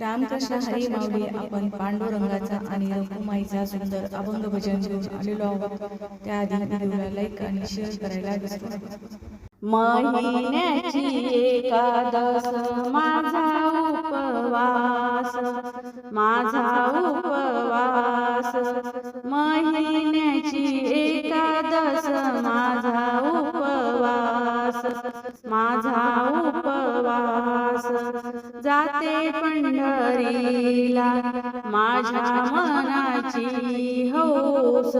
रामकृष्ण हरी माऊली आपण पांडुरंगाचा आणि रघुमाईचा सुंदर अभंग भजन घेऊन आलेलो आहोत. त्याआधी व्हिडिओला लाईक आणि शेअर करायला विसरू महिन्याची एकादश माझा उपवास माझा उपवास. जाते पंढरीला. माझ्या मनाची हौस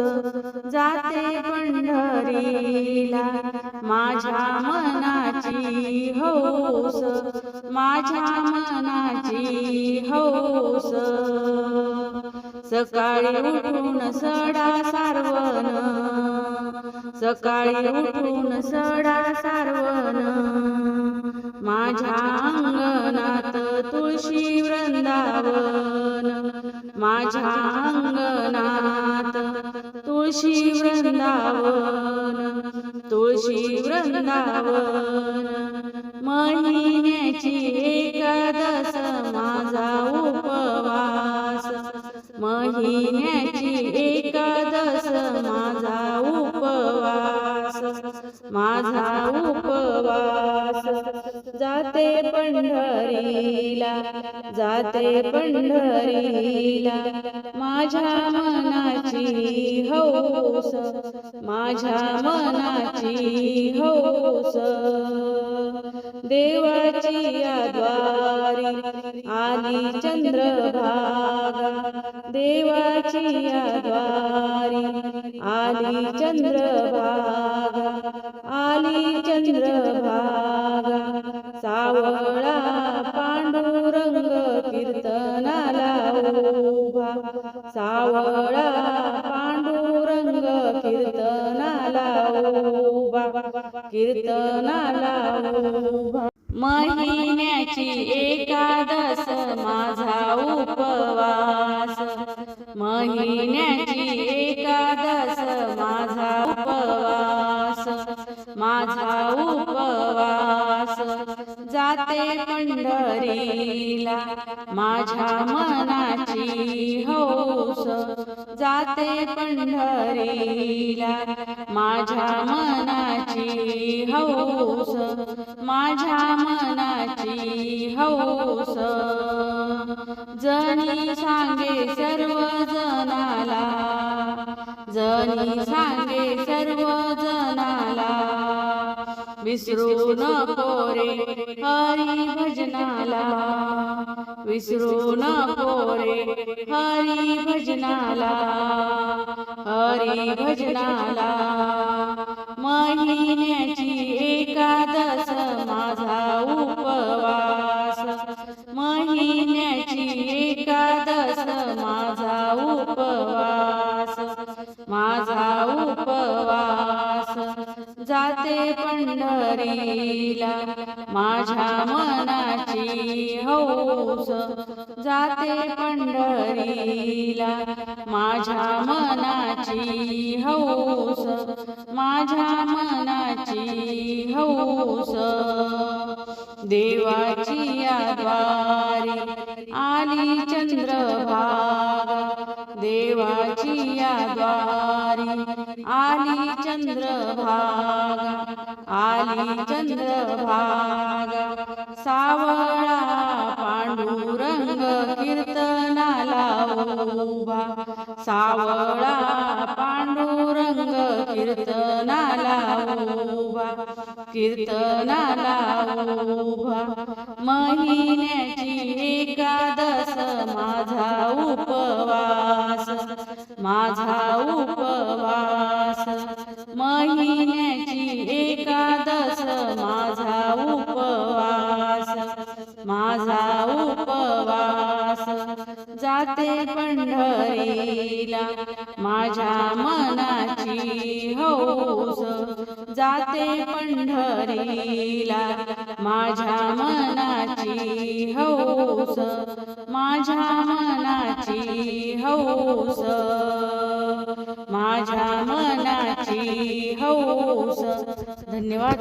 जाते पंढरीला. माझ्या मनाची हौस माझ्या मनाची हौस. सकाळी उठून सडा सारवण सकाळी उठून सडा सारवण. माझ्या वृंदावन माझ्या अंगणात तुळशी वृंदावन तुळशी वृंदावन. महिन्याची एकादश माझा उपवास. महिन्याची एकादश माझा उपवास. माझा उपवास. जाते पंढरीला जाते पंढरीला. माझ्या मनाची हौस माझ्या मनाची हौस. देवाची आद्वारी आली चंद्रभागा. देवाची आद्वारी आली चंद्रभागा. उभा सावळा पांडुरंग कीर्तनाला उभा कीर्तनाला उभा महिन्याची एकादश माझा उपवास महिन्याची एकादस पंढरीला माझ्या मनाची हौस जाते पंढरीला. माझ्या मनाची हौस माझ्या मनाची हौस. जणी सांगे सर्व जनाला जणी सांगे सर्व विसरू नको रे हरी भजनाला. विसरू नको रे हरी भजनाला. हरी भजनाला. महिन्याची एका पंढरीला माझ्या मनाची हौस जाते पंढरीला. माझ्या मनाची हौस माझ्या मनाची हौस. देवाची आद्वारी आली चंद्रभागा. देवाची आद्वारी आली चंद्रभागा आली चंद्रभागा. सावळा पांडुरंग कीर्तनाला उभा. सावळा पांडुरंग कीर्तनाला उभा. कीर्तनाला उभा. महिन्याची एकादश माझा उपवा माझा उपवास. महिन्याची एकादश माझा उपवास. माझा उपवास. जाते पंढरीला माझ्या मनाची हौस. जाते पंढरीला माझ्या मनाची हौस. माझ्या मनाची हौस माझ्या मनाची हौस. धन्यवाद